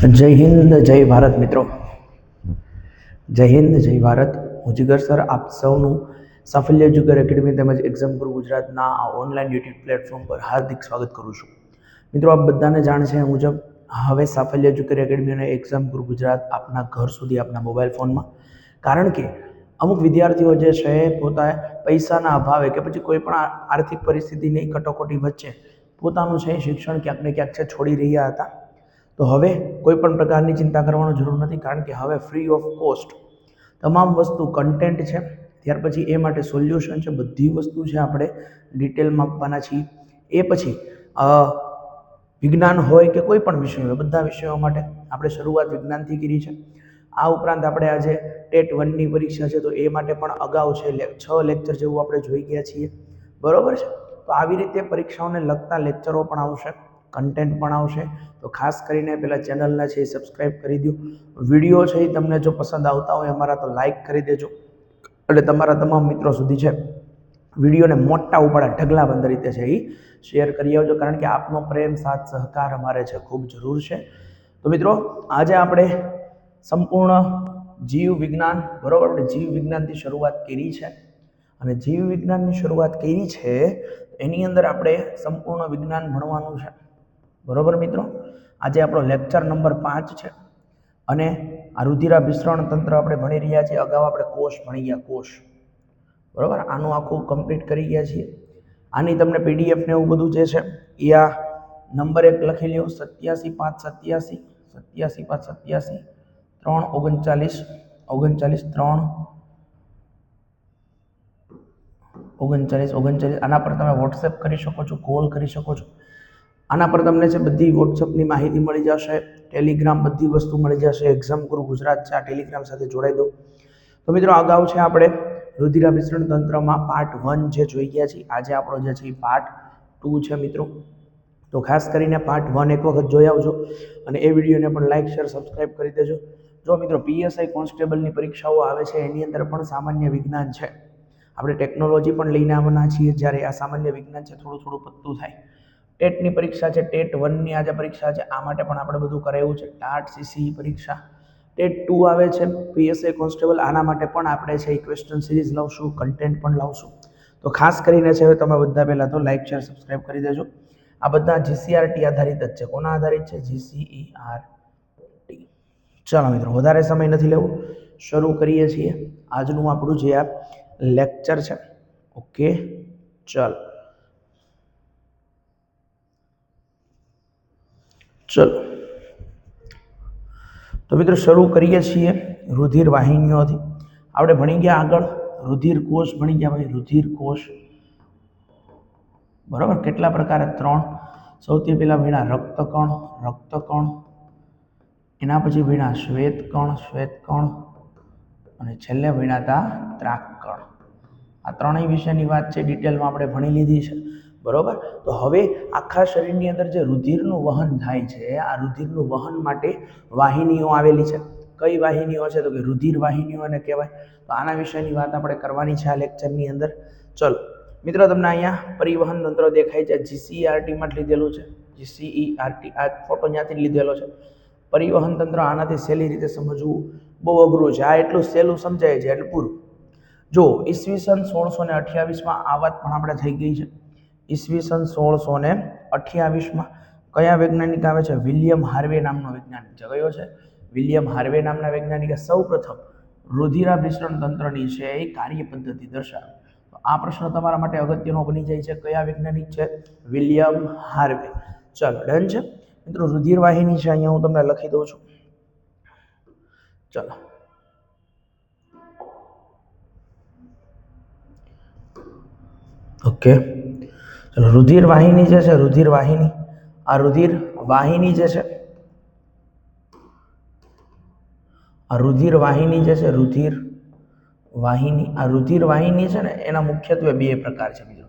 જય હિન્દ, જય ભારત મિત્રો. જય હિન્દ, જય ભારત. હું જીગર સર, આપ સૌનું સાફલ્ય જુગર એકેડમી તેમજ એક્ઝામ ગુરુ ગુજરાતના આ ઓનલાઈન યુટ્યુબ પ્લેટફોર્મ પર હાર્દિક સ્વાગત કરું છું. મિત્રો, આપ બધાને જાણ છે મુજબ હવે સાફલ્ય જુગર એકેડમી અને એક્ઝામ ગુરુ ગુજરાત આપના ઘર સુધી આપના મોબાઈલ ફોનમાં. કારણ કે અમુક વિદ્યાર્થીઓ જે છે પોતા પૈસાના અભાવે કે પછી કોઈ પણ આર્થિક પરિસ્થિતિની કટોકટી વચ્ચે પોતાનું છે શિક્ષણ ક્યાંક ને ક્યાંક છે છોડી રહ્યા હતા. તો હવે કોઈ પણ પ્રકારની ચિંતા કરવાની જરૂર નથી, કારણ કે હવે ફ્રી ઓફ કોસ્ટ તમામ વસ્તુ કન્ટેન્ટ છે. ત્યાર પછી એ માટે સોલ્યુશન છે, બધી વસ્તુ છે આપણે ડિટેલમાં આપવાના છીએ. એ પછી વિજ્ઞાન હોય કે કોઈ પણ વિષય હોય, બધા વિષયો માટે આપણે શરૂઆત વિજ્ઞાનથી કરી છે. આ ઉપરાંત આપણે આજે ટેટ વનની પરીક્ષા છે, તો એ માટે પણ અગાઉ છે છ લેક્ચર જેવું આપણે જોઈ ગયા છીએ. બરાબર છે? તો આવી રીતે પરીક્ષાઓને લગતા લેક્ચરો પણ આવશે. કન્ટેન્ટ પણ આવશે. તો ખાસ કરીને પહેલાં ચેનલને છે એ સબસ્ક્રાઈબ કરી દો. વીડિયો છે એ તમને જો પસંદ આવતા હોય અમારા તો લાઈક કરી દેજો. એટલે તમારા તમામ મિત્રો સુધી છે. વિડીયોને મોટા ઉપાડા ઢગલાબંધ રીતે છે એ શેર કરી આવજો. કારણ કે આપનો પ્રેમ, સાથ, સહકાર અમારે છે ખૂબ જરૂર છે. તો મિત્રો, આજે આપણે સંપૂર્ણ જીવ વિજ્ઞાન, બરાબર? આપણે જીવ વિજ્ઞાનથી શરૂઆત કરી છે. અને જીવ વિજ્ઞાનની શરૂઆત કરી છે, એની અંદર આપણે સંપૂર્ણ વિજ્ઞાન ભણવાનું છે. બરોબર મિત્રો? આજે આપણો લેક્ચર નંબર પાંચ છે. અને આ રુધિરાભિસરણ તંત્ર આપણે ભણી રહ્યા છીએ. અગાઉ આપણે કોષ ભણી ગયા, કોષ. બરોબર? આનું આખું કમ્પ્લીટ કરી ગયા છીએ. આની તમને પીડીએફ ને એવું બધું જે છે, એ આ નંબર એક લખી લ્યો. સત્યાસી પાંચ સત્યાસી સત્યાસી પાંચ સત્યાસી, ત્રણ ઓગણચાલીસ ઓગણચાલીસ ત્રણ, ઓગણચાલીસ ઓગણચાલીસ. આના પર તમે વોટ્સએપ કરી શકો છો કોલ કરી શકો છો. આના પર તમને છે બધી વોટ્સઅપની માહિતી મળી જશે ટેલિગ્રામ બધી વસ્તુ મળી જશે એક્ઝામ ગુરુ ગુજરાત છે, આ ટેલિગ્રામ સાથે જોડાઈ દો. તો મિત્રો અગાઉ છે આપણે રુધિરાભિસરણ તંત્રમાં પાર્ટ વન જે જોઈ ગયા છીએ, આજે આપણો જે છે એ પાર્ટ ટુ છે મિત્રો. તો ખાસ કરીને પાર્ટ વન એક વખત જોઈ આવજો અને એ વિડીયોને પણ લાઇક શેર સબસ્ક્રાઇબ કરી દેજો. જો મિત્રો પીએસઆઈ કોન્સ્ટેબલની પરીક્ષાઓ આવે છે, એની અંદર પણ સામાન્ય વિજ્ઞાન છે. આપણે ટેકનોલોજી પણ લઈને આવવાના છીએ, જ્યારે આ સામાન્ય વિજ્ઞાન છે, થોડું થોડું પત્તું થાય. ટેટની પરીક્ષા છે, ટેટ વનની આજે પરીક્ષા છે, આ માટે પણ આપણે બધું કરાયું છે. ટાટ સીસી પરીક્ષા. ટેટ ટુ આવે છે, પીએસએ કોન્સ્ટેબલ, આના માટે પણ આપણે છે એ ક્વેશ્ચન સિરીઝ લાવશું કન્ટેન્ટ પણ લાવશું. તો ખાસ કરીને છે, હવે તમે બધા પહેલાં તો લાઇક શેર સબસ્ક્રાઇબ કરી દેજો. આ બધા જીસીઆરટી આધારિત જ છે. કોના આધારિત છે? જીસીઈઆરટી ચાલો મિત્રો, વધારે સમય નથી લેવો. શરૂ કરીએ છીએ. આજનું આપણું જે આ લેક્ચર છે. ઓકે ચાલો. ચલો. તો મિત્રો શરૂ કરીએ છીએ રુધિર વાહિનીઓથી આપણે ભણી ગયા આગળ. રુધિર કોષ ભણી ગયા ભાઈ રુધિર કોષ. બરાબર? કેટલા પ્રકારે? ત્રણ. સૌથી પહેલાં ભણ્યા રક્તકણ રક્તકણ. એના પછી ભણ્યા શ્વેતકણ શ્વેતકણ. અને છેલ્લે ભણ્યા હતા ત્રાકકણ. આ ત્રણેય વિષયની વાત છે ડિટેલમાં આપણે ભણી લીધી છે. બરોબર? તો હવે આખા શરીરની અંદર જે રુધિરનું વહન થાય છે, આ રુધિરનું વહન માટે વાહિનીઓ આવેલી છે. કઈ વાહિનીઓ છે? તો કે રુધિર વાહિનીઓને કહેવાય. તો આના વિષયની વાત આપણે કરવાની છે આ લેક્ચરની અંદર. ચલો, મિત્રો, તમને અહીંયા પરિવહન તંત્ર દેખાય છે. જીસીઆરટીમાં જ લીધેલું છે. જીસીઈઆરટી આ ફોટો ત્યાંથી જ લીધેલો છે. પરિવહન તંત્ર આનાથી સહેલી રીતે સમજવું બહુ અઘરું છે. આ એટલું સહેલું સમજાય છે, એટલું પૂરું. જો ઈસવીસન સોળસો ને અઠ્યાવીસમાં આ વાત પણ આપણે થઈ ગઈ છે. ઈસવીસન સોળસો ને અઠ્યાવીસમાં કયા વૈજ્ઞાનિક આવે છે? વિલિયમ હાર્વે નામનો વૈજ્ઞાનિક છે કયો છે. વિલિયમ હાર્વે નામના વૈજ્ઞાનિકે સૌ પ્રથમ રુધિરાભિસરણ તંત્રની છે એ કાર્ય પદ્ધતિ દર્શાવે. તો આ પ્રશ્ન તમારા માટે અગત્યનો બની જાય છે. કયા વૈજ્ઞાનિક છે? William Harvey. ચાલો, ડન છે? મિત્રો રુધિર વાહિની છે, અહીંયા હું તમને લખી દઉં છું. ચાલો. ઓકે. રુધિર વાહિની જે છે રુધિર વાહિની આ રુધિર વાહિની જે છે, આ રુધિર વાહિની જે છે રુધિર વાહિની આ રુધિર વાહિની છે ને, એના મુખ્યત્વે બે પ્રકાર છે બીજો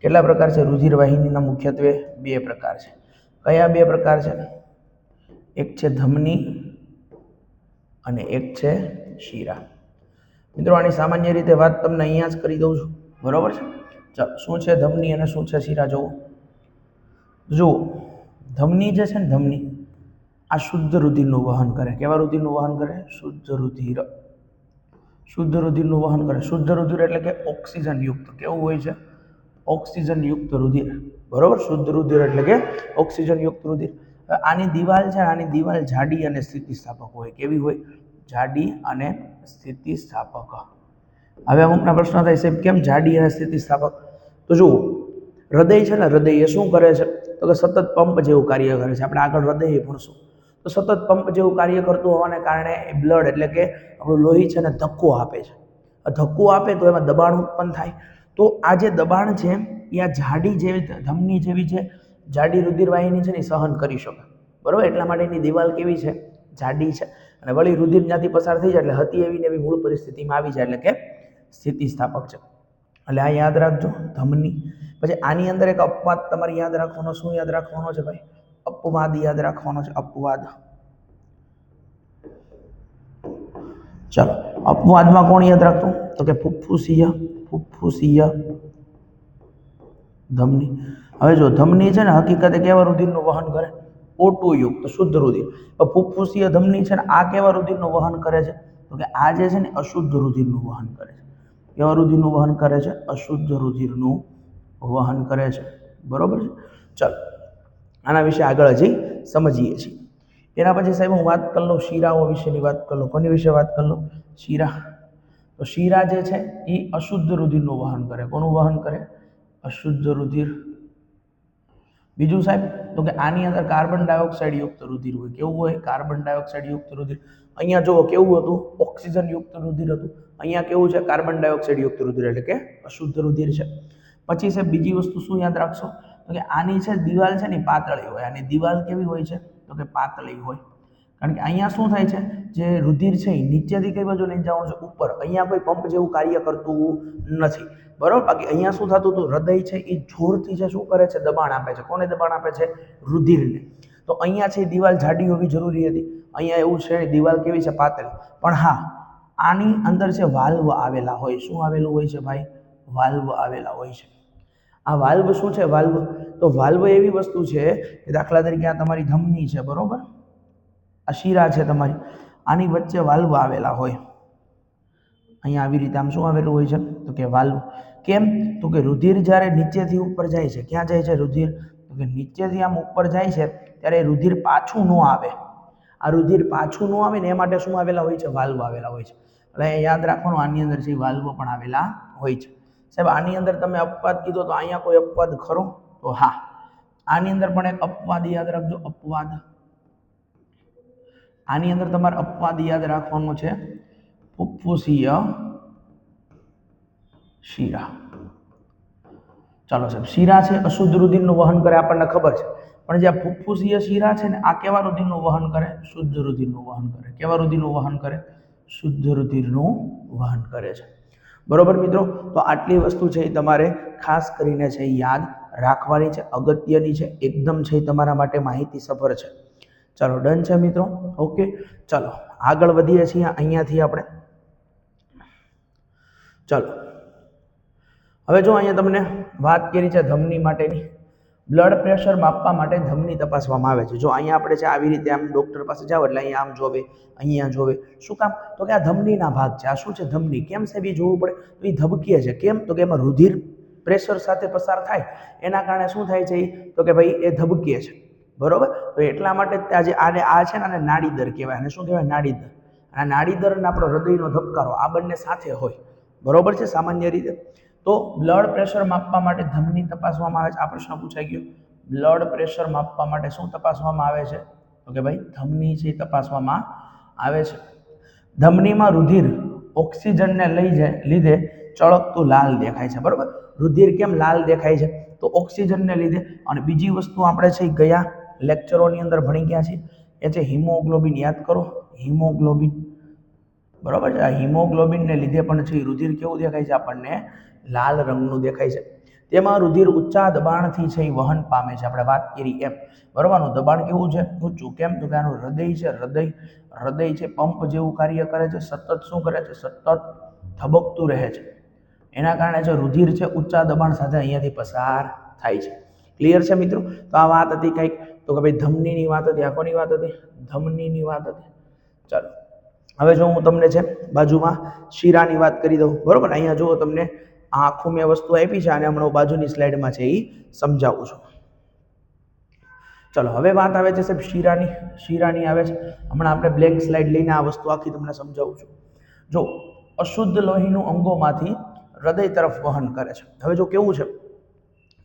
કેટલા પ્રકાર છે? રુધિર વાહિનીના મુખ્યત્વે બે પ્રકાર છે. કયા બે પ્રકાર છે? એક છે ધમની અને એક છે શીરા. મિત્રો, આની સામાન્ય રીતે વાત તમને અહીંયા જ કરી દઉં છું. બરાબર છે? શું છે ધમની અને શું છે શીરા? જોવો જુઓ. ધમની જે છે ને ધમની, આ શુદ્ધ રુધિરનું વહન કરે. કેવા રુધિરનું વહન કરે? શુદ્ધ રુધિર. શુદ્ધ રુધિરનું વહન કરે. શુદ્ધ રુધિર એટલે કે ઓક્સિજન યુક્ત. કેવું હોય છે? ઓક્સિજન યુક્ત રુધિર. બરોબર? શુદ્ધ રુધિર એટલે કે ઓક્સિજન યુક્ત રુધિર. આની દિવાલ છે આની દિવાલ જાડી અને સ્થિતિસ્થાપક હોય. કેવી હોય? જાડી અને સ્થિતિસ્થાપક. હવે અમુકના પ્રશ્ન થાય સાહેબ કેમ જાડી અને સ્થિતિસ્થાપક? તો જુઓ, હૃદય છે ને હૃદય એ શું કરે છે? તો કે સતત પંપ જેવું કાર્ય કરે છે. આપણે આગળ હૃદય ભણશું. તો સતત પંપ જેવું કાર્ય કરતું હોવાને કારણે એ બ્લડ એટલે કે આપણું લોહી છે ને, ધક્કો આપે છે. ધક્કો આપે તો એમાં દબાણ ઉત્પન્ન થાય. તો આ જે દબાણ છે, એ આ જાડી જેવી ધમની જેવી છે, જાડી રુધિરવાહિની છે ને, એ સહન કરી શકે. બરાબર? એટલા માટે એની દિવાલ કેવી છે? જાડી છે. અને વળી રુધિર ત્યાંથી પસાર થઈ જાય, એટલે હતી એવી ને એવી મૂળ પરિસ્થિતિમાં આવી જાય, એટલે કે સ્થિતિસ્થાપક છે. એટલે આ યાદ રાખજો ધમની. પછી આની અંદર એક અપવાદ તમારે યાદ રાખવાનો, શું યાદ રાખવાનો છે ભાઈ? અપવાદ યાદ રાખવાનો છે, અપવાદ. ચાલો, અપવાદમાં કોણ યાદ રાખતું? તો કે ફુફ્ફુસીય ફુફ્ફુસીય ધમની. હવે જો ધમની છે ને હકીકતે કેવા રુધિરનું વહન કરે. ઓટુ યુક્ત શુદ્ધ રુધિર તો ફુફ્ફુસીય ધમની છે ને આ કેવા રુધિરનું વહન કરે છે. તો કે આ જે છે ને અશુદ્ધ રુધિરનું વહન કરે છે. કેવા રુધિરનું વહન કરે છે, અશુદ્ધ રુધિરનું વહન કરે છે. બરાબર છે? ચાલો, આના વિશે આગળ હજી સમજીએ છીએ. એના પછી સાહેબ હું વાત કરી લઉં, શીરાઓ વિશેની વાત કરી લઉં. કોની વિશે વાત કરી લઉં? શીરા. તો શીરા જે છે એ અશુદ્ધ રુધિરનું વહન કરે. કોનું વહન કરે? અશુદ્ધ રુધિર. બીજું સાહેબ, તો કે આની અંદર કાર્બન ડાયોક્સાઇડ યુક્ત રુધિર હોય, કેવું હોય? કાર્બન ડાયોક્સાઇડ યુક્ત રુધિર. અહીંયા જુઓ કેવું હતું? ઓક્સિજન યુક્ત રુધિર હતું. અહીંયા કેવું છે? કાર્બન ડાયોક્સાઇડ યુક્ત રુધિર એટલે કે અશુદ્ધ રુધિર છે. પછી સાહેબ, બીજી વસ્તુ શું યાદ રાખશો? તો કે આની છે દિવાલ છે ને, પાતળી હોય. આની દિવાલ કેવી હોય છે? તો કે પાતળી હોય. કારણ કે અહીંયા શું થાય છે? જે રુધિર છે એ નીચેથી કઈ બાજુ લઈને જવાનું છે? ઉપર. અહીંયા કોઈ પંપ જેવું કાર્ય કરતું નથી. બરાબર? બાકી અહીંયા શું થતું હતું? હૃદય છે એ જોરથી છે શું કરે છે? દબાણ આપે છે. કોને દબાણ આપે છે? રુધિરને. તો અહીંયા છે દિવાલ જાડી હોવી જરૂરી હતી. અહીંયા એવું છે દિવાલ કેવી છે? પાતળી. પણ હા, આની અંદર છે વાલ્વ આવેલા હોય, શું આવેલું હોય છે ભાઈ? વાલ્વ આવેલા હોય છે. આ વાલ્વ શું છે? વાલ્વ. તો વાલ્વ એવી વસ્તુ છે કે દાખલા તરીકે આ તમારી ધમની છે. બરોબર? આ શીરા છે તમારી. આની વચ્ચે વાલ્વ આવેલા હોય. અહીંયા આવી રીતે આમ શું આવેલું હોય છે? તો કે વાલ્વ. કેમ? તો કે રુધિર જ્યારે નીચેથી ઉપર જાય છે, ક્યાં જાય છે રુધિર? તો કે નીચેથી આમ ઉપર જાય છે, ત્યારે રુધિર પાછું ન આવે. આ રુધિર પાછું ન આવે ને એ માટે શું આવેલા હોય છે? વાલ્વ આવેલા હોય છે. એટલે યાદ રાખવાનું, આની અંદર છે વાલ્વ પણ આવેલા હોય છે. સાહેબ, આની અંદર તમે અપવાદ કીધો તો અહીંયા કોઈ અપવાદ ખરો? તો હા. આની અંદર પણ એક અપવાદ યાદ રાખજો, અપવાદ. આની અંદર તમારે અપવાદ યાદ રાખવાનો છે. ફુફુસીય શીરા. ચાલો સાહેબ, શીરા છે અશુદ્ધ રુધિરનું વહન કરે, આપણને ખબર છે. પણ જે આ ફુફુસીય શીરા છે ને, આ કેવા રુધિરનું વહન કરે? શુદ્ધ રુધિરનું વહન કરે. કેવા રુધિરનું વહન કરે? શુદ્ધ રુધિરનું વહન કરે છે. બરોબર મિત્રો? તો આટલી વસ્તુ છે એ તમારે ખાસ કરીને છે યાદ રાખવાની છે. અગત્યની છે, એકદમ છે તમારા માટે માહિતી સફર છે. ચાલો ડન છે મિત્રો? ઓકે ચાલો, આગળ વધીએ છીએ અહીંયાથી આપણે. ચાલો, હવે જો અહીંયા તમને વાત કરી છે ધમની માટેની બ્લડ પ્રેશર માપવા માટે ધમની તપાસવામાં આવે છે. જો અહીંયા આપણે છે આવી રીતે આમ ડૉક્ટર પાસે જાઓ એટલે અહીંયા આમ જોવે, અહીંયા જોવે. શું કામ? તો કે આ ધમનીના ભાગ છે. આ શું છે ધમની? કેમ છે બી જોવું પડે? તો એ ધબકીએ છે. કેમ? તો કે એમાં રુધિર પ્રેશર સાથે પસાર થાય. એના કારણે શું થાય છે એ તો કે ભાઈ એ ધબકીએ છે. બરોબર? તો એટલા માટે જ આજે આને આ છે ને આને નાડીદર કહેવાય. અને શું કહેવાય? નાડીદર. આ નાડીદર અને આપણો હૃદયનો ધબકારો આ બંને સાથે હોય. બરોબર છે? સામાન્ય રીતે. તો બ્લડ પ્રેશર માપવા માટે ધમની તપાસવામાં આવે છે. આ પ્રશ્ન પૂછાઈ ગયો. બ્લડ પ્રેશર માપવા માટે શું તપાસવામાં આવે છે? તો કે ભાઈ, ધમની છે એ તપાસવામાં આવે છે. ધમનીમાં રુધિર ઓક્સિજનને લઈ જાય, લીધે ચળકતું લાલ દેખાય છે. બરોબર? રુધિર કેમ લાલ દેખાય છે? તો ઓક્સિજનને લીધે. અને બીજી વસ્તુ આપણે છે ગયા લેક્ચરોની અંદર ભણી ગયા છે. એ છે હિમોગ્લોબિન, યાદ કરો? હિમોગ્લોબિન. બરાબર છે? આ હિમોગ્લોબિનને લીધે પણ છે રુધિર કેવું દેખાય છે આપણને? લાલ રંગનું દેખાય છે. તેમાં રુધિર ઊંચા દબાણથી છે, એ વહન પામે છે. આપણે વાત કરી એમ. બરાબરનું દબાણ કેવું છે? ઊંચું. કેમ? તો કે આનું હૃદય છે, હૃદય હૃદય છે, પંપ જેવું કાર્ય કરે છે, સતત શું કરે છે? સતત ધબકતું રહે છે. એના કારણે જે રુધિર છે, ઊંચા દબાણ સાથે અહીંયાથી પસાર થાય છે. ક્લિયર છે મિત્રો? તો આ વાત હતી કંઈક તો કે ભાઈ ધમનીની વાત હતી. આ કોની વાત હતી? ધમનીની વાત હતી. ચાલો. હવે જો હું તમને છે બાજુમાં શીરાની વાત કરી દઉં. બરોબર? અહીંયા જુઓ તમને આ આખું મેં વસ્તુ આપી છે અને હમણાં બાજુની સ્લાઇડમાં છે એ સમજાવું છું. ચલો, હવે વાત આવે છે સાહેબ શીરાની. શીરાની આવે છે. હમણાં આપણે બ્લેક સ્લાઇડ લઈને આ વસ્તુ આખી તમને સમજાવું છું. જો, અશુદ્ધ લોહીનું અંગોમાંથી હૃદય તરફ વહન કરે છે. હવે જો કેવું છે?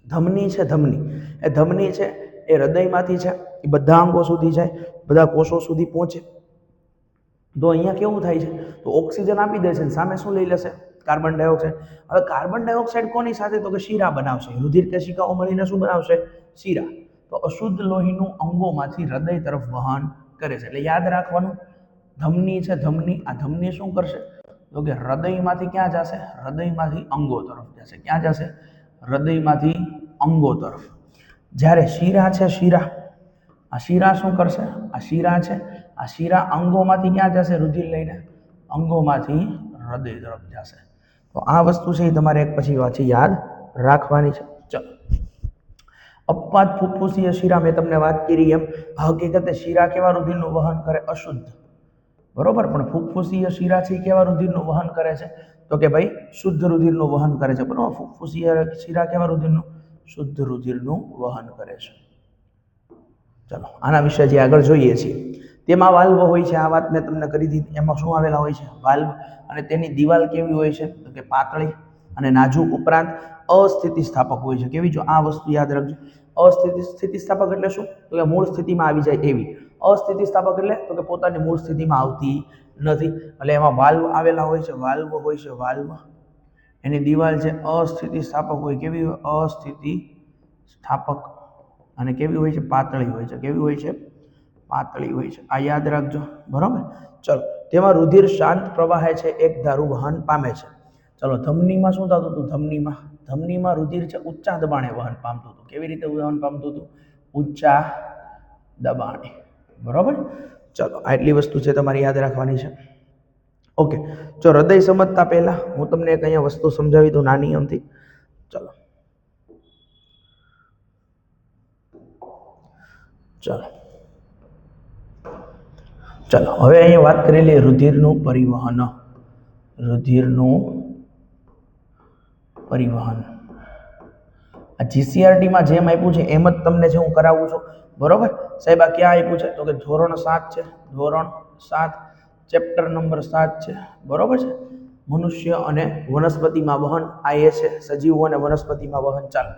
ધમની છે ધમની. એ ધમની છે એ હૃદયમાંથી છે, એ બધા અંગો સુધી જાય, બધા કોષો સુધી પહોંચે. તો અહીંયા કેવું થાય છે? તો ઓક્સિજન આપી દે છે અને સામે શું લઈ લેશે? Carbon dioxide. હવે કાર્બન ડાયોક્સાઇડ કોની સાથે? તો કે શીરા બનાવશે. રુધિર કેશિકાઓ મળીને શું બનાવશે? શીરા. તો અશુદ્ધ લોહીનું અંગોમાંથી હૃદય તરફ વહન કરે છે. એટલે યાદ રાખવાનું, ધમની છે, ધમની. આ ધમની શું કરશે? તો કે હૃદયમાંથી ક્યાં જશે? હૃદયમાંથી અંગો તરફ જશે. ક્યાં જશે? હૃદયમાંથી અંગો તરફ. જ્યારે શીરા છે, શીરા. આ શીરા શું કરશે? આ શીરા છે, આ શીરા અંગોમાંથી ક્યાં જશે? રુધિર લઈને અંગોમાંથી હૃદય તરફ જશે. તો આ વસ્તુ છે એ તમારે એક પછી પાછી યાદ રાખવાની છે. ચલો. અપવાદ ફૂફૂસીય શીરા, મેં તમને વાત કરી એમ. હકીકતે શીરા કેવા રુધિરનું વહન કરે? અશુદ્ધ. બરોબર? પણ ફૂફૂસીય શીરા છે કેવા રુધિરનું વહન કરે છે? તો કે ભાઈ, શુદ્ધ રુધિરનું વહન કરે છે. બરોબર? ફૂફૂસીય શીરા કેવા રુધિરનું શુદ્ધ રુધિરનું વહન કરે છે. ચલો, આના વિશે જે આગળ જોઈએ છીએ. તેમાં વાલ્વ હોય છે, આ વાત મેં તમને કરી દીધી. એમાં શું આવેલા હોય છે? વાલ્વ અને તેની દિવાલ કેવી હોય છે? તો કે પાતળી અને નાજુક ઉપરાંત અસ્થિતિસ્થાપક હોય છે. કેવી? જો આ વસ્તુ યાદ રાખજો. અસ્થિતિ સ્થિતિસ્થાપક એટલે શું? તો કે મૂળ સ્થિતિમાં આવી જાય એવી. અસ્થિતિસ્થાપક એટલે તો કે પોતાની મૂળ સ્થિતિમાં આવતી નથી. એટલે એમાં વાલ્વ આવેલા હોય છે વાલ્વ હોય છે વાલ્વ એની દિવાલ છે અસ્થિતિસ્થાપક હોય, કેવી હોય? અસ્થિતિ સ્થાપક. અને કેવી હોય છે? પાતળી હોય છે. કેવી હોય છે? પાતળી હોય છે. આ યાદ રાખજો. બરાબર? ચલો. તેમાં રુધિર શાંત પ્રવાહે છે, એક ધારું વહન પામે છે. ચલો, ધમનીમાં શું થતું હતું? ધમનીમાં ધમનીમાં રુધિર છે, ઊંચા દબાણે વહન પામતું હતું. કેવી રીતે વહન પામતું હતું? ઊંચા દબાણે. બરાબર? ચલો આટલી વસ્તુ છે તમારે યાદ રાખવાની છે. ઓકે. જો હૃદય સમજતા પહેલા હું તમને એક અહીંયા વસ્તુ સમજાવી દઉં નાની અમથી. ચલો. ચલો. ચલો, હવે અહીંયા વાત કરેલી રુધિરનું પરિવહન. રુધિરનું પરિવહન. આ જીસીઆરટીમાં જેમ આપ્યું છે, એમ જ તમને જે હું કરાવું છું. બરોબર? સાહેબ, આ ક્યાં આપ્યું છે? તો કે ધોરણ સાત છે. ધોરણ સાત. ચેપ્ટર નંબર સાત છે. બરાબર છે? મનુષ્ય અને વનસ્પતિમાં વહન, આ એ છે, સજીવો અને વનસ્પતિમાં વહન ચાલો.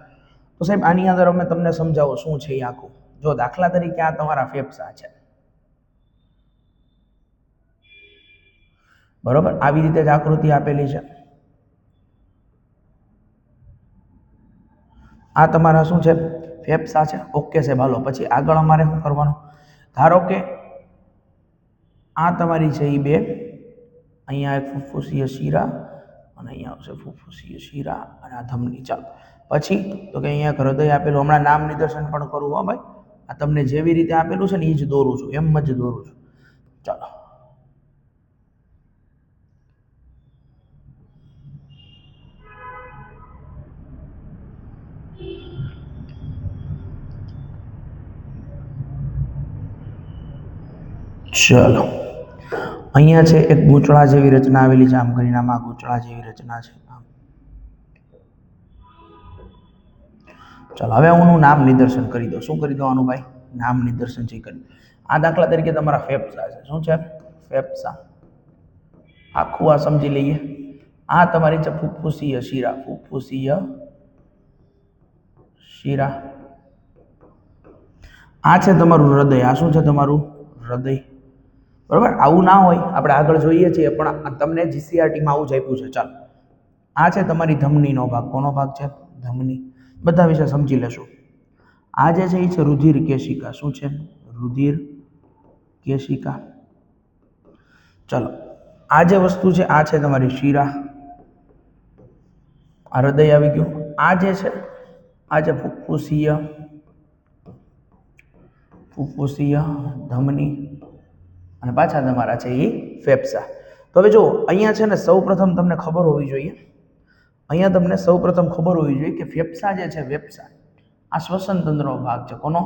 તો સાહેબ, આની અંદર અમે તમને સમજાવો શું છે એ આખું. જો દાખલા તરીકે આ તમારા ફેફસા છે. બરોબર? આવી રીતે જ આકૃતિ આપેલી છે. આ તમારા શું છે? ફેફસા છે. ઓકે છે ભાલો પછી આગળ અમારે શું કરવાનું? ધારો કે આ તમારી છે એ બે. અહીંયા એક ફુફ્ફુસીય શીરા અને અહીંયા આવશે ફુફ્ફુસીય શીરા અને આ ધમની ચાલ. પછી તો કે અહીંયા એક હૃદય આપેલું, હમણાં નામ નિદર્શન પણ કરું હો ભાઈ. આ તમને જેવી રીતે આપેલું છે ને એ જ દોરું છું, એમ જ દોરું છું. ચાલો. ચલો. અહીંયા છે એક ગૂંચળા જેવી રચના આવેલી છે, આમ કરીને આમાં ગૂંચળા જેવી રચના છે. ચાલો, હવે હું નામ નિદર્શન કરી દઉં. શું કરી દઉં આનું ભાઈ નામ નિદર્શન છે કરી. આ દાખલા તરીકે તમારા ફેફસા છે. શું છે? ફેફસા. આખું આ સમજી લઈએ. આ તમારી છે ફુફ્ફુસીય શીરા. ફુફ્ફુસીય શીરા. આ છે તમારું હૃદય. આ શું છે તમારું? હૃદય. બરાબર? આવું ના હોય, આપણે આગળ જોઈએ છીએ, પણ તમને જીસીઆરટીમાં આવું જ આપ્યું છે. ચાલો. આ છે તમારી ધમનીનો ભાગ. કોનો ભાગ છે? ધમની. બધા વિશે સમજી લેશું. આ જે છે, એ છે રુધિર કેશિકા. શું છે? રુધિર કેશિકા. ચલો. આ જે વસ્તુ છે, આ છે તમારી શીરા. આ હૃદય આવી ગયું. આ જે છે, આ છે ફુફ્ફુસીય ફુફ્ફુસીય ધમની. અને પાછા તમારા છે એ ફેફસા. તો હવે જો અહીંયા છે ને સૌપ્રથમ તમને ખબર હોવી જોઈએ. અહીંયા તમને સૌપ્રથમ ખબર હોવી જોઈએ કે ફેફસા જે છે, ફેફસા, આ શ્વસન તંત્રનો ભાગ છે. કોનો?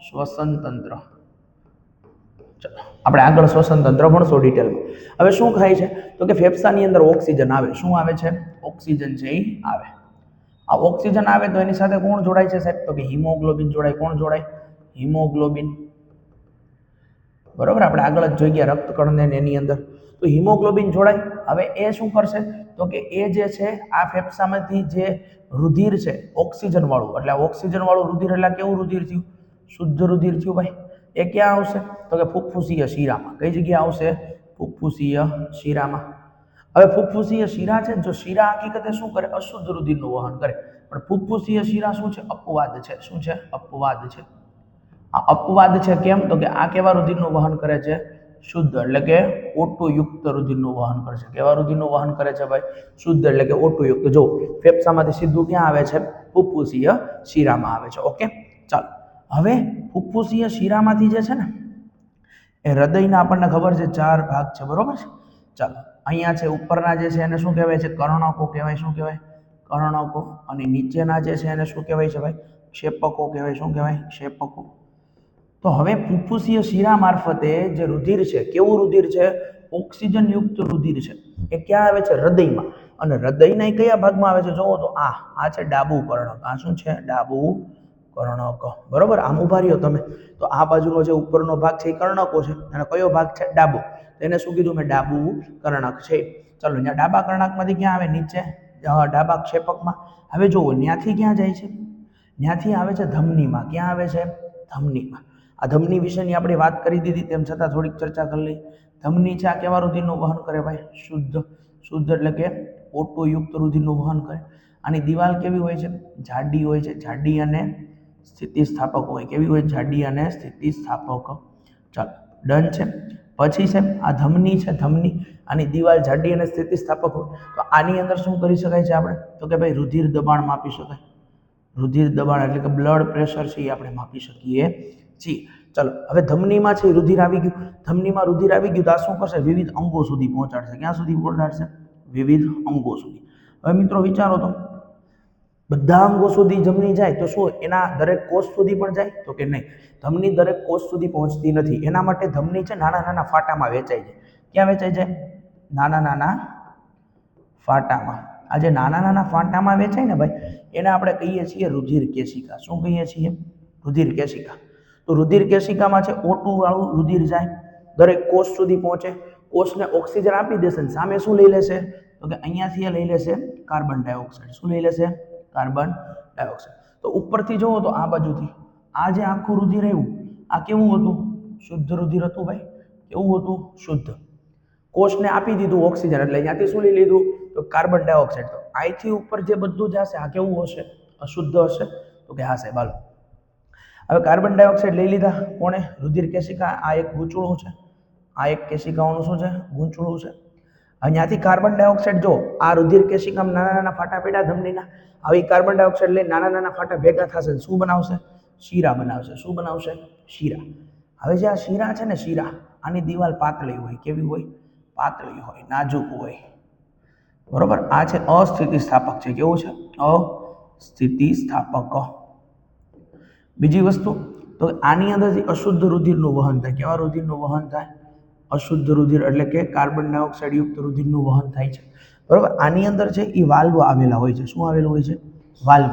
શ્વસન તંત્ર ચાલો, આપણે આગળ શ્વસન તંત્ર ભણશો ડિટેલમાં હવે શું ખાય છે? તો કે ફેફસાની અંદર ઓક્સિજન આવે. શું આવે છે? ઓક્સિજન છે એ આવે. આ ઓક્સિજન આવે તો એની સાથે કોણ જોડાય છે સાહેબ? તો કે હિમોગ્લોબિન જોડાય. કોણ જોડાય? હિમોગ્લોબિન. બરોબર? આપણે આગળ જ જોઈ ગયા રક્તકણને એની અંદર. તો હિમોગ્લોબિન જોડાય. હવે એ શું કરશે? તો કે એ જે છે, આ ફેફસામાંથી જે રુધિર છે, ઓક્સિજનવાળું. એટલે ઓક્સિજનવાળું રુધિર એટલે કેવું રુધિર થયું? શુદ્ધ રુધિર થયું ભાઈ. એ ક્યાં આવશે? તો કે ફૂફૂસીય શિરામાં. કઈ જગ્યાએ આવશે? ફૂફૂસીય શિરામાં. હવે ફૂફૂસીય શિરા છે જો શિરા હકીકતે શું કરે? અશુદ્ધ રુધિરનું વહન કરે. પણ ફૂફૂસીય શિરા શું છે? અપવાદ છે. શું છે? અપવાદ છે. આ અપવાદ છે કેમ? તો કે આ કેવા રુધિરનું વહન કરે છે? શુદ્ધ, એટલે કે ઓટુયુક્ત રુધિરનું વહન કરે છે. કેવા રુધિરનું વહન કરે છે ભાઈ? શુદ્ધ, એટલે કે ઓટુયુક્ત. જો, ફેફસામાંથી સીધું ક્યાં આવે છે? ફુફ્ફુસીય શિરામાં આવે છે. ઓકે? ચાલો. હવે ફુફ્ફુસીય શિરામાંથી જે છે ને, એ હૃદયના આપણને ખબર છે, ચાર ભાગ છે. બરોબર છે? ચાલો. અહીંયા છે, ઉપરના જે છે, એને શું કહેવાય છે? કર્ણકો કહેવાય. શું કહેવાય? કર્ણકો. અને નીચેના જે છે, એને શું કહેવાય છે ભાઈ? ક્ષેપકો કહેવાય. શું કહેવાય? ક્ષેપકો. તો હવે ફુફ્ફુસીય શીરા મારફતે જે રુધિર છે, કેવું રુધિર છે? ઓક્સિજનયુક્ત રુધિર છે, એ ક્યાં આવે છે? હૃદયમાં. અને હૃદયના એ કયા ભાગમાં આવે છે? જોવો તો આ આ છે ડાબુ કર્ણક. આ શું છે? ડાબુ કર્ણક. બરોબર? આમ ઊભા રહ્યો તમે. તો આ બાજુનો જે ઉપરનો ભાગ છે, એ કર્ણકો છે. અને કયો ભાગ છે? ડાબો. એને શું કીધું મેં? ડાબુ કર્ણક છે. ચલો, અહીંયા ડાબા કર્ણકમાંથી ક્યાં આવે? નીચે. ડાબા ક્ષેપકમાં. હવે જુઓ ત્યાંથી ક્યાં જાય છે? ત્યાંથી આવે છે ધમનીમાં. ક્યાં આવે છે? ધમનીમાં. આ ધમની વિશેની આપણે વાત કરી દીધી, તેમ છતાં થોડીક ચર્ચા કરી લઈ. ધમની છે આ કેવા રુધિરનું વહન કરે ભાઈ? શુદ્ધ શુદ્ધ એટલે કે ઓટોયુક્ત રુધિરનું વહન કરે. આની દિવાલ કેવી હોય છે? જાડી હોય છે. જાડી અને સ્થિતિસ્થાપક હોય. કેવી હોય? જાડી અને સ્થિતિસ્થાપક. ચાલો, ડન છે. પછી છે, આ ધમની છે, ધમની. આની દિવાલ જાડી અને સ્થિતિસ્થાપક હોય. તો આની અંદર શું કરી શકાય છે આપણે? તો કે ભાઈ, રુધિર દબાણ માપી શકાય. રુધિર દબાણ એટલે કે બ્લડ પ્રેશર છે એ આપણે માપી શકીએ. છીએ ચલો, હવે ધમનીમાં છે રુધિર આવી ગયું. ધમનીમાં રુધિર આવી ગયું તો આ શું કરશે? વિવિધ અંગો સુધી પહોંચાડશે. ક્યાં સુધી પહોંચાડશે? વિવિધ અંગો સુધી. હવે મિત્રો વિચારો તો. બધા અંગો સુધી જમની જાય તો શું? એના દરેક કોષ સુધી પણ જાય તો કે નહીં? ધમની દરેક કોષ સુધી પહોંચતી નથી. એના માટે ધમની છે નાના નાના ફાટામાં વેચાય છે ક્યાં વેચાય છે નાના નાના ફાટામાં. આ જે નાના નાના ફાટામાં વેચાય ને ભાઈ, એને આપણે કહીએ છીએ રુધિર કેશિકા. શું કહીએ છીએ? રુધિર કેશિકા. તો રુધિર કેશિકામાં છે ઓટું વાળું રુધિર જાય, દરેક કોષ સુધી પહોંચે. કોષને ઓક્સિજન આપી દેશે ને સામે શું લઈ લેશે? તો કે અહીંયાથી એ લઈ લેશે કાર્બન ડાયોક્સાઇડ. શું લઈ લેશે? Carbon dioxide. તો ઉપરથી જુઓ તો આ બાજુથી, આ જે આખું રુધિર આવ્યું, આ કેવું હતું? શુદ્ધ રુધિર હતું ભાઈ. કેવું હતું? શુદ્ધ. કોષને આપી દીધું ઓક્સિજન, એટલે અહીંયાથી શું લઈ લીધું? તો કાર્બન ડાયોક્સાઇડ. તો અહીંથી ઉપર જે બધું જશે, આ કેવું હશે? અશુદ્ધ હશે. તો કે હા સાહેબ, હાલો. હવે કાર્બન ડાયોક્સાઇડ લઈ લીધા કોણે? રુધિર કેશિકા, આ એક ગૂંચળું છે. આ એક કેશિકાઓનું શું છે? ગૂંચળું છે. અહીંયાથી કાર્બન ડાયોક્સાઇડ જો આ રુધિર કેશિકામાં નાના નાના ફાટા પેડા ધમનીના, આવી કાર્બન ડાયોક્સાઇડ લઈ નાના નાના ફાટા ભેગા થશે શું બનાવશે? શીરા બનાવશે. શું બનાવશે? શીરા. હવે જે આ શીરા છે ને શીરા, આની દિવાલ પાતળી હોય, કેવી હોય? પાતળી હોય, નાજુક હોય. બરોબર? આ છે અસ્થિતિસ્થાપક છે. કેવું છે? અસ્થિતિસ્થાપક. બીજી વસ્તુ, તો આની અંદરથી અશુદ્ધ રુધિરનું વહન થાય, કેવા રુધિરનું વહન થાય? અશુદ્ધ રુધિર એટલે કે કાર્બન ડાયોક્સાઇડ યુક્ત રુધિરનું વહન થાય છે. બરોબર? આની અંદર છે એ વાલ્વ આવેલા હોય છે, શું આવેલું હોય છે? વાલ્વ.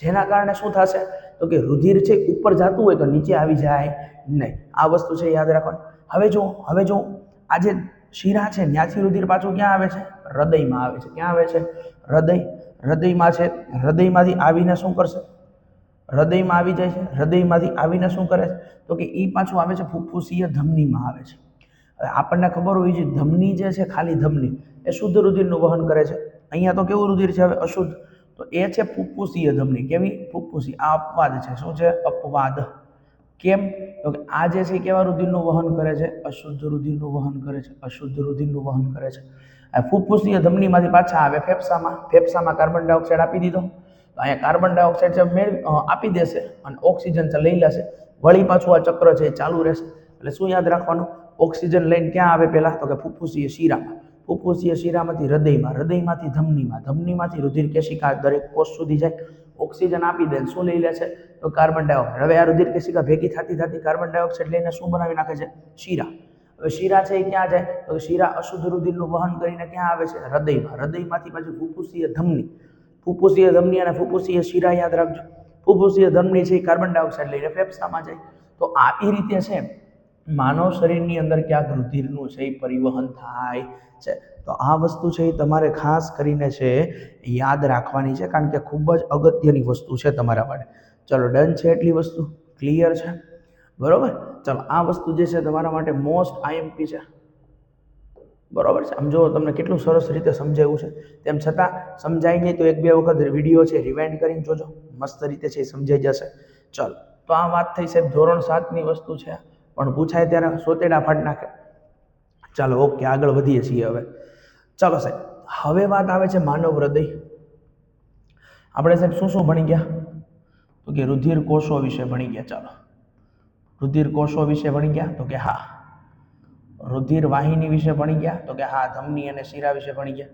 જેના કારણે શું થશે? તો કે રુધિર છે ઉપર જતું હોય તો નીચે આવી જાય નહીં. આ વસ્તુ છે યાદ રાખવાની. હવે જો હવે જો, આ જે શિરા છે ત્યાંથી રુધિર પાછું ક્યાં આવે છે? હૃદયમાં આવે છે. ક્યાં આવે છે? હૃદય. હૃદયમાં છે, હૃદયમાંથી આવીને શું કરશે? હૃદયમાં આવી જાય છે. હૃદયમાંથી આવીને શું કરે છે? તો કે એ પાછું આવે છે ફૂફૂસીય ધમનીમાં આવે છે. હવે આપણને ખબર હોય છે ધમની જે છે ખાલી ધમની, એ શુદ્ધ રુધિરનું વહન કરે છે. અહીંયા તો કેવું રુધિર છે હવે? અશુદ્ધ. તો એ છે ફૂફૂસીય ધમની. કેવી? ફુફ્ફુસી આ અપવાદ છે. શું છે? અપવાદ. કેમ? તો કે આ જે છે કેવા રુધિરનું વહન કરે છે? અશુદ્ધ રુધિરનું વહન કરે છે. અશુદ્ધ રુધિરનું વહન કરે છે. આ ફુફ્ફુસીય ધમનીમાંથી પાછા આવે ફેફસામાં. ફેફસામાં કાર્બન ડાયોક્સાઇડ આપી દીધો. અહીંયા કાર્બન ડાયોક્સાઇડ છે મેળવી આપી દેશે અને ઓક્સિજન છે લઈ લેશે. વળી પાછું આ ચક્ર છે એ ચાલુ રહેશે. એટલે શું યાદ રાખવાનું? ઓક્સિજન લઈને ક્યાં આવે પહેલાં? તો કે ફુફ્ફુસીય શીરામાં. ફુફ્ફુસીય શીરામાંથી હૃદયમાં, હૃદયમાંથી ધમનીમાં. ધમનીમાંથી રુધિર કેશિકા દરેક કોષ સુધી જાય. ઓક્સિજન આપી દે શું લઈ લે છે તો કાર્બન ડાયોક્સાઇડ હવે આ રુધિર કેશિકા ભેગી થતી થતી કાર્બન ડાયોક્સાઇડ લઈને શું બનાવી નાખે છે? શીરા. હવે શીરા છે એ ક્યાં જાય? તો શીરા અશુદ્ધ રુધિરનું વહન કરીને ક્યાં આવે છે? હૃદયમાં. હૃદયમાંથી પાછું ફુફુસીય ધમની. ફુફુસીય ધમની અને ફુફુસીય શીરા યાદ રાખજો. ફુફુસીય ધમની છે એ કાર્બન ડાયોક્સાઇડ લઈને ફેફસામાં જાય. તો આ એ રીતે છે માનવ શરીરની અંદર ક્યાંક રુધિરનું છે એ પરિવહન થાય છે. તો આ વસ્તુ છે એ તમારે ખાસ કરીને છે યાદ રાખવાની છે કારણ કે ખૂબ જ અગત્યની વસ્તુ છે તમારા માટે. ચલો, ડન છે એટલી વસ્તુ? ક્લિયર છે? બરોબર? ચલો, આ વસ્તુ જે છે તમારા માટે મોસ્ટ આઈએમપી છે. બરોબર છે? આમ જો તમને કેટલું સરસ રીતે સમજાવ્યું છે. તેમ છતાં સમજાય નહીં તો એક બે વખત વીડિયો છે રિવાઇન્ડ કરીને જોજો. મસ્ત રીતે છે એ સમજાઈ જશે. ચાલો, તો આ વાત થઈ સાહેબ ધોરણ સાતની વસ્તુ છે. પણ પૂછાય ત્યારે સોતેડા ફાટ નાખે. ચાલો, ઓકે, આગળ વધીએ છીએ હવે. ચાલો સાહેબ, હવે વાત આવે છે માનવ હૃદય. આપણે સાહેબ શું શું ભણી ગયા? તો કે રુધિર કોષો વિશે ભણી ગયા. ચાલો. રુધિર કોષો વિશે ભણી ગયા? તો કે હા. રુધિર વાહિની વિશે ભણી ગયા? તો કે હા, ધમની અને શીરા વિશે ભણી ગયા.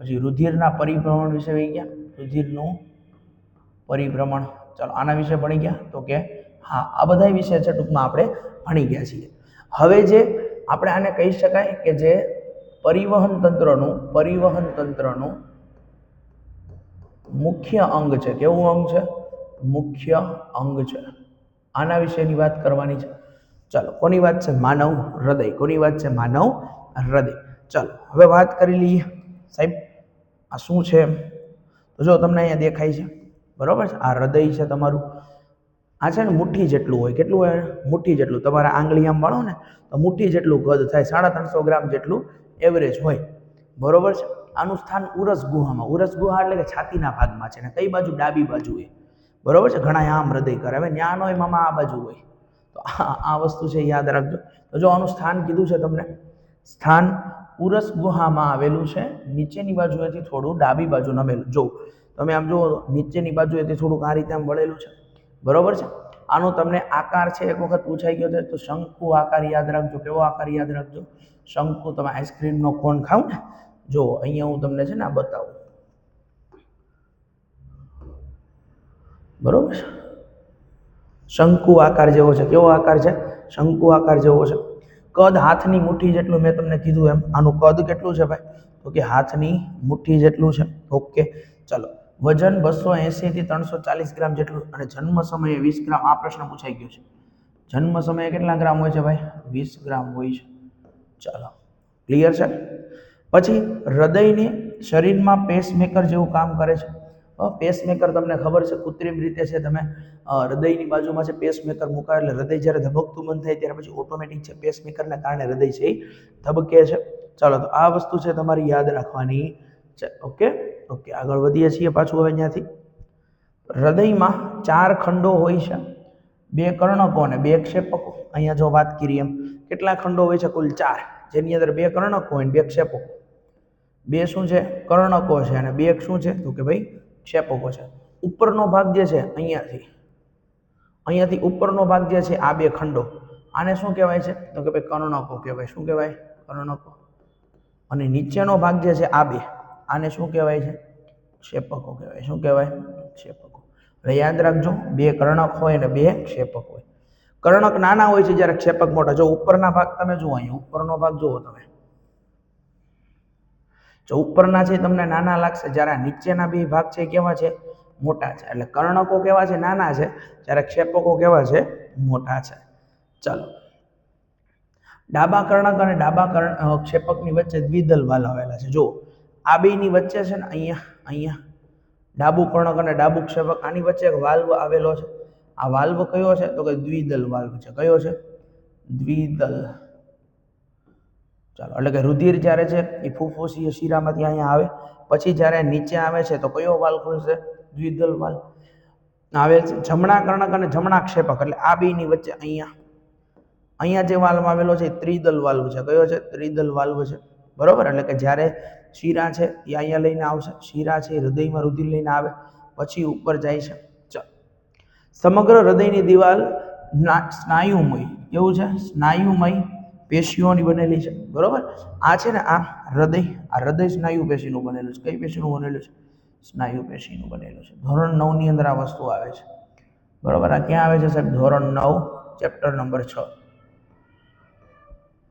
પછી રુધિરના પરિભ્રમણ વિશે ભણી ગયા? રુધિરનું પરિભ્રમણ. ચાલો, આના વિશે ભણી ગયા? તો કે હા, આ બધા વિષય છે ટૂંકમાં આપણે ભણી ગયા છીએ. હવે જે આપણે આને કહી શકાય કે જે પરિવહન તંત્રનું પરિવહન તંત્રનું મુખ્ય અંગ છે. કેવું અંગ છે? મુખ્ય અંગ છે. આના વિશેની વાત કરવાની છે. ચાલો, કોની વાત છે? માનવ હૃદય. કોની વાત છે? માનવ હૃદય. ચાલો, હવે વાત કરી લઈએ. સાહેબ, આ શું છે તો જો, તમને અહીંયા દેખાય છે. બરાબર છે? આ હૃદય છે તમારું. આ છે ને મુઠ્ઠી જેટલું હોય. કેટલું હોય? મુઠ્ઠી જેટલું. તમારા આંગળી આમ વાળો ને, તો મુઠ્ઠી જેટલું કદ થાય. સાડા ત્રણસો ગ્રામ જેટલું એવરેજ હોય. બરોબર છે? આનું સ્થાન ઉરસ ગુહામાં. ઉરસ ગુહા એટલે કે છાતીના ભાગમાં છે ને, કઈ બાજુ? ડાબી બાજુ હોય બરોબર છે? ઘણા આમ હૃદય કરે. હવે હોય મામા આ બાજુ હોય. તો આ વસ્તુ છે, યાદ રાખજો. તો જો આનું સ્થાન કીધું છે તમને, સ્થાન ઉરસ ગુહામાં આવેલું છે, નીચેની બાજુએથી થોડું ડાબી બાજુ નમેલું. જો, તમે આમ જુઓ નીચેની બાજુએથી થોડુંક આ રીતે આમ વળેલું છે. બરોબર છે? આનો તમને આકાર છે, એક વખત પૂછાઈ ગયો છે, તો શંકુ આકાર યાદ રાખજો. કેવો આકાર યાદ રાખજો? શંકુ, તમે આઈસ્ક્રીમનો કોન ખાવ ને? જો, અહીંયા હું તમને છે ને આ બતાવું. બરોબર છે? શંકુ આકાર જેવો છે. કેવો આકાર છે? શંકુ આકાર જેવો છે. કદ હાથની મુઠ્ઠી જેટલું મેં તમને કીધું એમ. આનું કદ કેટલું છે ભાઈ? તો કે હાથની મુઠ્ઠી જેટલું છે. ઓકે, ચલો. વજન બસો એંસીથી ત્રણસો ચાલીસ ગ્રામ જેટલું અને જન્મ સમયે વીસ ગ્રામ. આ પ્રશ્ન પૂછાઈ ગયો છે. જન્મ સમયે કેટલા ગ્રામ હોય છે ભાઈ? વીસ ગ્રામ હોય છે. ચાલો, ક્લિયર છે? પછી હૃદયને શરીરમાં પેસમેકર જેવું કામ કરે છે. પેસમેકર તમને ખબર છે, કૃત્રિમ રીતે છે તમે હૃદયની બાજુમાં છે પેસમેકર મુકાય એટલે હૃદય જ્યારે ધબકતું બંધ થાય ત્યારે પછી ઓટોમેટિક છે પેસમેકરને કારણે હૃદય છે એ ધબકે છે. ચાલો, તો આ વસ્તુ છે તમારી યાદ રાખવાની. છે ઓકે ઓકે આગળ વધીએ છીએ પાછું હવે ત્યાંથી. હૃદયમાં ચાર ખંડો હોય છે. બે કર્ણકો અને બે ક્ષેપકો. અહીંયા જો વાત કરી એમ, કેટલા ખંડો હોય છે? કુલ ચાર. જેની અંદર બે કર્ણકો હોય બે ક્ષેપકો. બે શું છે? કર્ણકો છે અને બે શું છે? તો કે ભાઈ ક્ષેપકો છે. ઉપરનો ભાગ જે છે અહીંયાથી અહીંયાથી ઉપરનો ભાગ જે છે આ બે ખંડો. આને શું કહેવાય છે? તો કે ભાઈ કર્ણકો કહેવાય. શું કહેવાય? કર્ણકો. અને નીચેનો ભાગ જે છે આ બે, આને શું કહેવાય છે? ક્ષેપકો કહેવાય. શું કહેવાય? ક્ષેપકો એટલે યાદ રાખજો, બે કર્ણક હોય અને બે ક્ષેપક હોય. કર્ણક નાના હોય છે, જ્યારે ક્ષેપક મોટા. જો ઉપરના ભાગ તમે જુઓ, અહીંયા ઉપરનો ભાગ જુઓ તમે. જો ઉપરના છે તમને નાના લાગશે, જ્યારે નીચેના બે ભાગ છે કેવા છે? મોટા છે. એટલે કર્ણકો કેવા છે? નાના છે. જ્યારે ક્ષેપકો કેવા છે? મોટા છે. ચાલો. ડાબા કર્ણક અને ડાબા કર્ણ ક્ષેપકની વચ્ચે દ્વિદલ વાલ આવેલા છે. જો આ બેની વચ્ચે છે ને અહીંયા અહીંયા. ડાબુ કર્ણક અને ડાબુ ક્ષેપક, આની વચ્ચે એક વાલ્વ આવેલો છે. આ વાલ્વ કયો છે? તો કે દ્વિદલ વાલ્વ છે. કયો છે? દ્વિદલ. ચાલો, એટલે કે રુધિર જ્યારે છે એ ફૂફૂસીય શિરામાંથી અહીંયા આવે, પછી જ્યારે નીચે આવે છે તો કયો વાલ ખુલશે? દ્વિદલ વાલ્વ. આવે છે જમણા કર્ણક અને જમણા ક્ષેપક, એટલે આ બેની વચ્ચે અહીંયા અહીંયા જે વાલ્વ આવેલો છે ત્રિદલ વાલ્વ છે. કયો છે? ત્રિદલ વાલ્વ છે. બરોબર? એટલે કે જ્યારે શીરા છે એ અહીંયા લઈને આવશે, શીરા છે એ હૃદયમાં રુધિર લઈને આવે, પછી ઉપર જાય છે. ચાલો. સમગ્ર હૃદયની દિવાલ સ્નાયુમય. એવું છે? સ્નાયુમય પેશીઓની બનેલી છે. બરાબર? આ છે ને આ હૃદય આ હૃદય સ્નાયુ પેશીનું બનેલું છે. કઈ પેશીનું બનેલું છે? સ્નાયુ પેશીનું બનેલું છે. ધોરણ નવની અંદર આ વસ્તુ આવે છે. બરાબર? આ ક્યાં આવે છે સાહેબ? ધોરણ નવ, ચેપ્ટર નંબર છ.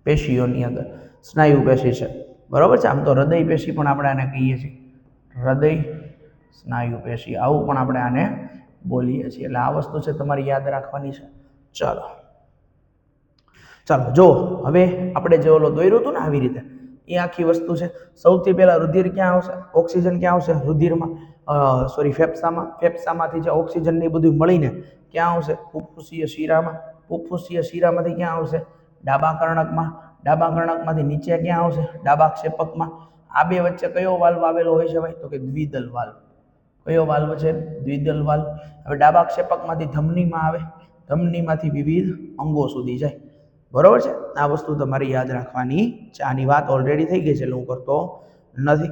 પેશીઓની અંદર. સ્નાયુ પેશી છે. બરાબર છે? આમ તો હૃદય પેશી પણ આપણે આને કહીએ છીએ. હૃદય સ્નાયુ પેશી. આવું પણ આપણે આને બોલીએ છીએ. એટલે આ વસ્તુ છે તમારે યાદ રાખવાની છે. ચાલો. ચાલો જો હવે આપણે જે ઓલો દોર્યું હતું ને આવી રીતે, એ આખી વસ્તુ છે. સૌથી પહેલાં રુધિર ક્યાં આવશે? ઓક્સિજન ક્યાં આવશે? રુધિરમાં સોરી ફેફસામાં. ફેફસામાંથી જે ઓક્સિજન ને બધું મળીને ક્યાં આવશે? ફૂફૂસીય શિરામાં. ફૂફૂસીય શિરામાંથી ક્યાં આવશે? ડાબા કર્ણકમાં. ડાબા કર્ણકમાંથી નીચે ક્યાં આવશે? ડાબા ક્ષેપકમાં. આ બે વચ્ચે કયો વાલ્વ આવેલો હોય છે ભાઈ? તો કે દ્વિદલ વાલ્વ. કયો વાલ્વ છે? દ્વિદલ વાલ્વ. હવે ડાબા ક્ષેપકમાંથી ધમનીમાં આવે. ધમનીમાંથી વિવિધ અંગો સુધી જાય. બરોબર છે? આ વસ્તુ તમારે યાદ રાખવાની છે. આની વાત ઓલરેડી થઈ ગઈ છે એટલે હું કરતો નથી.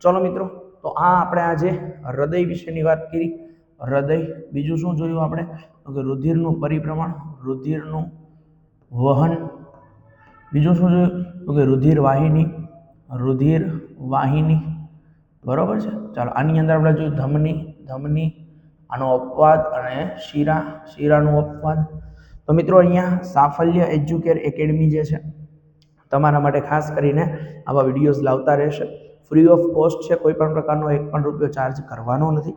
ચલો મિત્રો, તો આ આપણે આજે હૃદય વિશેની વાત કરી. હૃદય, બીજું શું જોયું આપણે? તો કે રુધિરનું પરિભ્રમણ, રુધિરનું વહન. બીજું શું જોયું? તો કે રુધિર વાહિની રુધિર વાહિની. બરોબર છે? ચાલો, આની અંદર આપણે જોયું ધમની ધમની, આનો અપવાદ અને શીરા, શીરાનું અપવાદ. તો મિત્રો અહીંયા સાફલ્ય એજ્યુકેર એકેડમી જે છે, તમારા માટે ખાસ કરીને આવા વિડીયોઝ લાવતા રહેશે. ફ્રી ઓફ કોસ્ટ છે, કોઈ પણ પ્રકારનો એક પણ રૂપિયો ચાર્જ કરવાનો નથી.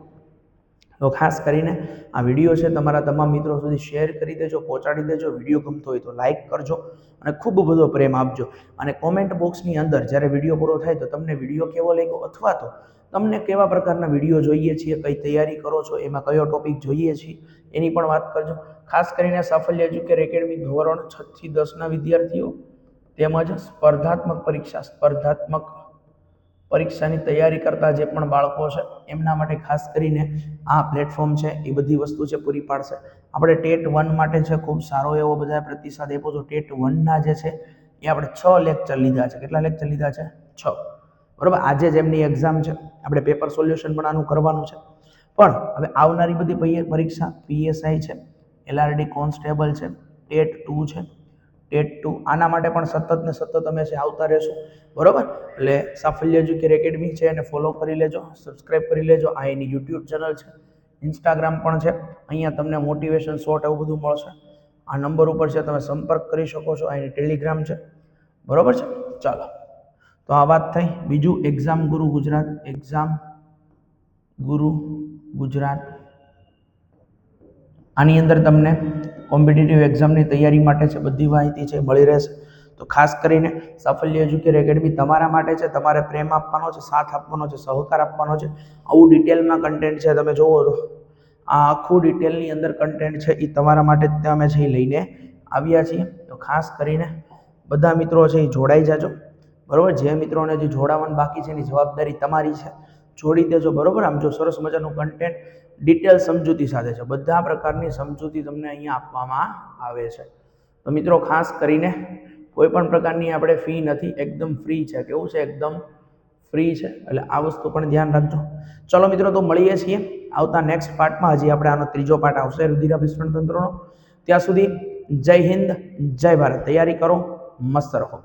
તો ખાસ કરીને આ વીડિયો છે, તમારા તમામ મિત્રો સુધી શેર કરી દેજો, પહોંચાડી દેજો. વીડિયો ગમતો હોય તો લાઇક કરજો અને ખૂબ બધો પ્રેમ આપજો. અને કોમેન્ટ બોક્સની અંદર જ્યારે વીડિયો પૂરો થાય તો તમને વીડિયો કેવો લાગ્યો અથવા તો તમને કેવા પ્રકારના વીડિયો જોઈએ છીએ, કઈ તૈયારી કરો છો, એમાં કયો ટોપિક જોઈએ છીએ, એની પણ વાત કરજો. ખાસ કરીને સાફલ્ય એજ્યુકેર એકેડમી ધોરણ છ થી દસના વિદ્યાર્થીઓ તેમજ સ્પર્ધાત્મક પરીક્ષા, સ્પર્ધાત્મક પરીક્ષાની તૈયારી કરતા જે પણ બાળકો છે, એમના માટે ખાસ કરીને આ પ્લેટફોર્મ છે, એ બધી વસ્તુ છે, પૂરી પાડશે. આપણે ટેટ વન માટે છે ખૂબ સારો એવો બધા પ્રતિસાદ આપ્યો છો, ટેટ વનના જે છે, એ આપણે છ લેક્ચર લીધા છે. કેટલા લેક્ચર લીધા છે? છ. બરાબર? આજે જ એમની એક્ઝામ છે. આપણે પેપર સોલ્યુશન પણ આનું કરવાનું છે. પણ હવે આવનારી બધી પરીક્ષા પીએસઆઈ છે. એલઆરડી કોન્સ્ટેબલ છે, ટેટ ટુ છે, ટેટ ટુ. આના માટે પણ સતત ને સતત અમે છે આવતા રહેશું. બરોબર? એટલે સાફલ્ય એજ્યુકેર એકેડમી છે એને ફોલો કરી લેજો સબસ્ક્રાઇબ કરી લેજો. આ એની યુટ્યુબ ચેનલ છે ઇન્સ્ટાગ્રામ પણ છે. અહીંયા તમને મોટિવેશન શોર્ટ એવું બધું મળશે. આ નંબર ઉપર છે તમે સંપર્ક કરી શકો છો, આ એની ટેલિગ્રામ છે. બરોબર છે? ચાલો. તો આ વાત થઈ. બીજું એક્ઝામ ગુરુ ગુજરાત એક્ઝામ ગુરુ ગુજરાત. આની અંદર તમને કોમ્પિટિટિવ એક્ઝામની તૈયારી માટે છે, બધી માહિતી છે, મળી રહેશે. તો ખાસ કરીને સાફલ્ય એજ્યુકેર એકેડમી તમારા માટે છે, તમારે પ્રેમ આપવાનો છે, સાથ આપવાનો છે, સહકાર આપવાનો છે. આવું ડિટેલમાં કન્ટેન્ટ છે, તમે જુઓ તો આ આખું ડિટેલની અંદર કન્ટેન્ટ છે એ તમારા માટે જ અમે છે એ લઈને આવ્યા છીએ. તો ખાસ કરીને બધા મિત્રો છે એ જોડાઈ જાજો. બરાબર? જે મિત્રોને જે જોડાવાનું બાકી છે, એની જવાબદારી તમારી છે. જોડી દેજો, બરાબર? આમ જો સરસ મજાનું કન્ટેન્ટ ડિટેલ સમજૂતી સાથે છે. બધા પ્રકારની સમજૂતી તમને અહીંયા આપવામાં આવે છે. તો મિત્રો, ખાસ કરીને કોઈ પણ પ્રકારની આપણે ફી નથી, એકદમ ફ્રી છે. કેવું છે? એકદમ ફ્રી છે. એટલે આ વસ્તુ પણ ધ્યાન રાખજો. ચલો મિત્રો, તો મળીએ છીએ આવતા નેક્સ્ટ પાર્ટમાં હજી આપણે આનો ત્રીજો પાર્ટ આવશે, રુધિરાભિસરણ તંત્રનો. ત્યાં સુધી જય હિન્દ, જય ભારત. તૈયારી કરો, મસ્ત રહો.